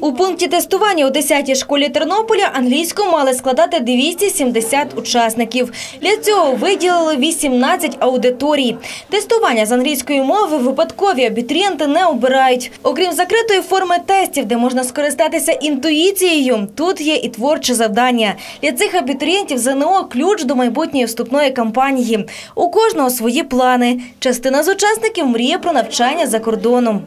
У пункті тестування у 10-й школі Тернополя англійську мали складати 270 учасників. Для цього виділили 18 аудиторій. Тестування з англійської мови випадкові абітурієнти не обирають. Окрім закритої форми тестів, де можна скористатися інтуїцією, тут є і творче завдання. Для цих абітурієнтів ЗНО – ключ до майбутньої вступної кампанії. У кожного свої плани. Частина з учасників мріє про навчання за кордоном.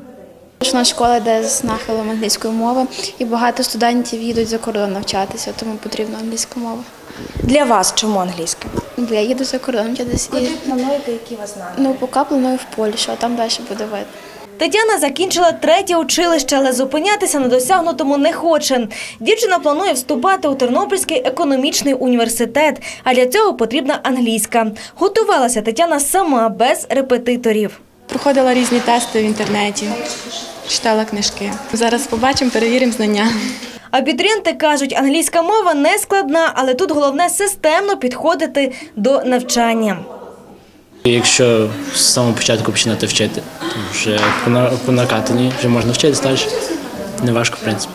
У школа, де з нахилом англійської мови, і багато студентів їдуть за кордон навчатися, тому потрібна англійська мова. Для вас чому англійська? Бо я їду за кордон вчитися і плануєте, які вас знання? ну, поки планую в Польщу, а там далі буде видно. Тетяна закінчила третє училище, але зупинятися на досягнутому не хоче. Дівчина планує вступати у Тернопільський економічний університет, а для цього потрібна англійська. Готувалася Тетяна сама без репетиторів. Проходила різні тести в інтернеті, читала книжки. Зараз побачимо, перевіримо знання. Абітурієнти кажуть, англійська мова не складна, але тут головне системно підходити до навчання. Якщо з самого початку починати вчити, то вже по на- накатанні вже можна вчитися далі. Неважко, в принципі.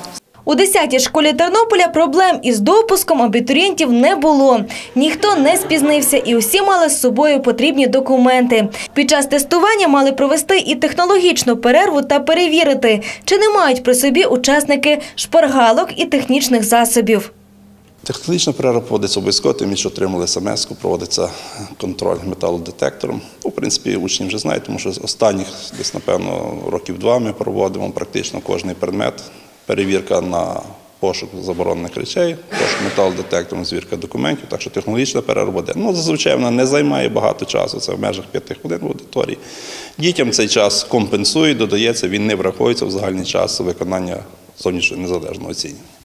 У 10-й школі Тернополя проблем із допуском абітурієнтів не було. Ніхто не спізнився і усі мали з собою потрібні документи. Під час тестування мали провести і технологічну перерву та перевірити, чи не мають при собі учасники шпаргалок і технічних засобів. Технологічна перерва проводиться обов'язково, тим, що отримали смс проводиться контроль металодетектором. Ну, в принципі, учні вже знають, тому що з останніх десь, напевно, років два ми проводимо практично кожний предмет. Перевірка на пошук заборонених речей, пошук металодетектором, звірка документів. Так що технологічна перерва. Ну, зазвичай вона не займає багато часу, це в межах п'яти хвилин в аудиторії. Дітям цей час компенсують, додається, він не враховується в загальний час виконання зовнішнього незалежного оцінювання.